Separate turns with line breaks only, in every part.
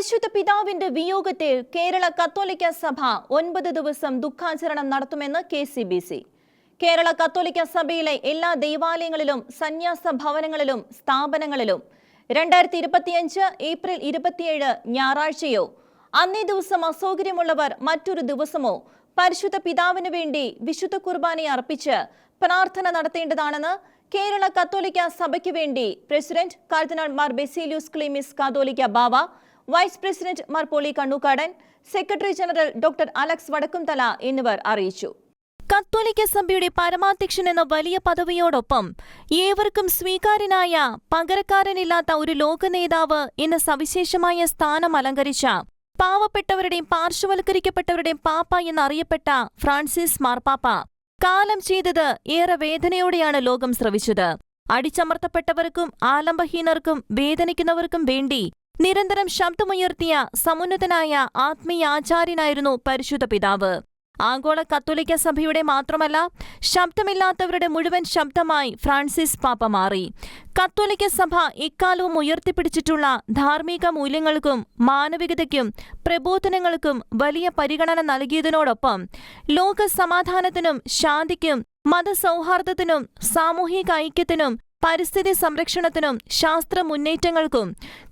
പരിശുദ്ധ പിതാവിന്റെ വിയോഗത്തിൽ കേരള കത്തോലിക്ക സഭ ഒൻപത് ദിവസം ദുഃഖാചരണം നടത്തുമെന്ന് K C B C. Kerala കത്തോലിക്ക സഭയിലെ എല്ലാ ദേവാലയങ്ങളിലും സന്യാസ ഭവനങ്ങളിലും സ്ഥാപനങ്ങളിലും രണ്ടായിരത്തി ഇരുപത്തിയഞ്ച് ഏപ്രിൽ ഇരുപത്തിയേഴ് ഞായറാഴ്ചയോ അന്നേ ദിവസം അസൗകര്യമുള്ളവർ മറ്റൊരു ദിവസമോ പരിശുദ്ധ പിതാവിന് വേണ്ടി വിശുദ്ധ കുർബാന അർപ്പിച്ച് പ്രാർത്ഥന നടത്തേണ്ടതാണെന്ന് കേരള കത്തോലിക്ക സഭയ്ക്ക് വേണ്ടി പ്രസിഡന്റ് കാർദിനാൾ മാർ ബെസീലിയൂസ് ക്ലീമിസ് കാതോലിക്ക ബാവ vice president Mar Poly Kannookadan secretary general doctor Alex Vadakkumthala എന്നിവർ അറിയിച്ചു. കത്തോലിക്ക സഭയുടെ പരമാധ്യക്ഷൻ എന്ന വലിയ പദവിയോടൊപ്പം ഏവർക്കും സ്വീകാര്യനായ പകരക്കാരനില്ലാത്ത ഒരു ലോക നേതാവ് എന്ന സവിശേഷമായ സ്ഥാനം അലങ്കരിച്ച പാവപ്പെട്ടവരുടെയും പാർശ്വവൽക്കരിക്കപ്പെട്ടവരുടെയും പാപ്പ എന്നറിയപ്പെട്ട ഫ്രാൻസിസ് മാർപ്പാപ്പ. കാലം ചെയ്തത് ഏറെ വേദനയോടെയാണ് ലോകം ശ്രവിച്ചത് അടിച്ചമർത്തപ്പെട്ടവർക്കും ആലംബഹീനർക്കും വേദനിക്കുന്നവർക്കും വേണ്ടി നിരന്തരം ശബ്ദമുയർത്തിയ സമുന്നതനായ ആത്മീയാചാര്യനായിരുന്നു പരിശുദ്ധ പിതാവ്. ആഗോള കത്തോലിക്ക സഭയുടെ മാത്രമല്ല ശബ്ദമില്ലാത്തവരുടെ മുഴുവൻ ശബ്ദമായി ഫ്രാൻസിസ് പാപ്പ മാറി. കത്തോലിക്ക സഭ ഇക്കാലവും ഉയർത്തിപ്പിടിച്ചിട്ടുള്ള ധാർമ്മിക മൂല്യങ്ങൾക്കും മാനവികതയ്ക്കും പ്രബോധനങ്ങൾക്കും വലിയ പരിഗണന നൽകിയതിനോടൊപ്പം ലോക സമാധാനത്തിനും ശാന്തിക്കും മതസൗഹാർദ്ദത്തിനും സാമൂഹിക ഐക്യത്തിനും പരിസ്ഥിതി സംരക്ഷണത്തിനും ശാസ്ത്ര മുന്നേറ്റങ്ങൾക്കും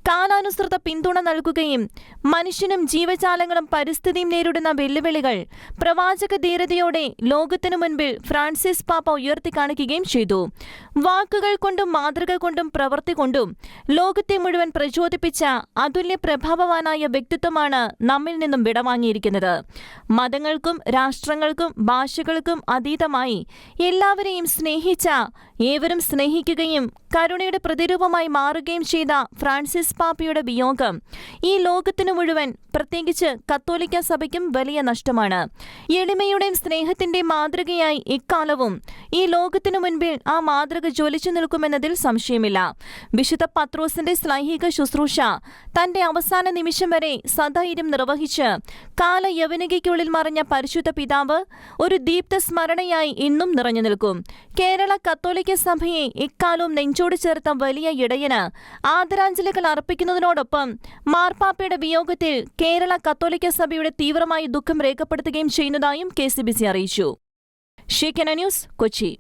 കാലാനുസൃത പിന്തുണ നൽകുകയും മനുഷ്യനും ജീവജാലങ്ങളും പരിസ്ഥിതിയും നേരിടുന്ന വെല്ലുവിളികൾ പ്രവാചക ധീരതയോടെ ലോകത്തിനു മുൻപിൽ ഫ്രാൻസിസ് പാപ്പ ഉയർത്തി കാണിക്കുകയും ചെയ്തു. വാക്കുകൾ കൊണ്ടും മാതൃക കൊണ്ടും പ്രവൃത്തി കൊണ്ടും ലോകത്തെ മുഴുവൻ പ്രചോദിപ്പിച്ച അതുല്യ പ്രഭാവവാനായ വ്യക്തിത്വമാണ് നമ്മിൽ നിന്നും വിടവാങ്ങിയിരിക്കുന്നത്. മതങ്ങൾക്കും രാഷ്ട്രങ്ങൾക്കും ഭാഷകൾക്കും അതീതമായി എല്ലാവരെയും സ്നേഹിച്ച ഏവരും സ്നേഹിക്കുകയും കരുണയുടെ പ്രതിരൂപമായി മാറുകയും ചെയ്ത ഫ്രാൻസിസ് പാപ്പയുടെ വിയോഗം ഈ ലോകത്തിനു മുഴുവൻ പ്രത്യേകിച്ച് കത്തോലിക്ക സഭയ്ക്കും വലിയ നഷ്ടമാണ്. എളിമയുടെയും സ്നേഹത്തിന്റെയും മാതൃകയായി ഇക്കാലവും ഈ ലോകത്തിനു മുൻപിൽ ആ മാതൃക ജ്വലിച്ചു നിൽക്കുമെന്നതിൽ സംശയമില്ല. വിശുദ്ധ പത്രോസിന്റെ സ്ലൈഹിക ശുശ്രൂഷ തന്റെ അവസാന നിമിഷം വരെ സധൈര്യം നിർവഹിച്ച് കാല യവനികയ്ക്കുള്ളിൽ മറഞ്ഞ പരിശുദ്ധ പിതാവ് ഒരു ദീപ്ത സ്മരണയായി ഇന്നും നിറഞ്ഞു നിൽക്കും. കേരള കത്തോലിക്ക സഭയെ ഇക്കാലവും നെഞ്ചോട് ചേർത്ത വലിയ ഇടയന് ആദരാഞ്ജലികൾ അർപ്പിക്കുന്നതിനോടൊപ്പം മാർപ്പാപ്പയുടെ വിയോഗത്തിൽ കേരള കത്തോലിക്ക സഭയുടെ തീവ്രമായ ദുഃഖം രേഖപ്പെടുത്തുകയും ചെയ്യുന്നതായും കെ സി ബി സി അറിയിച്ചു. Shekinah news Kochi.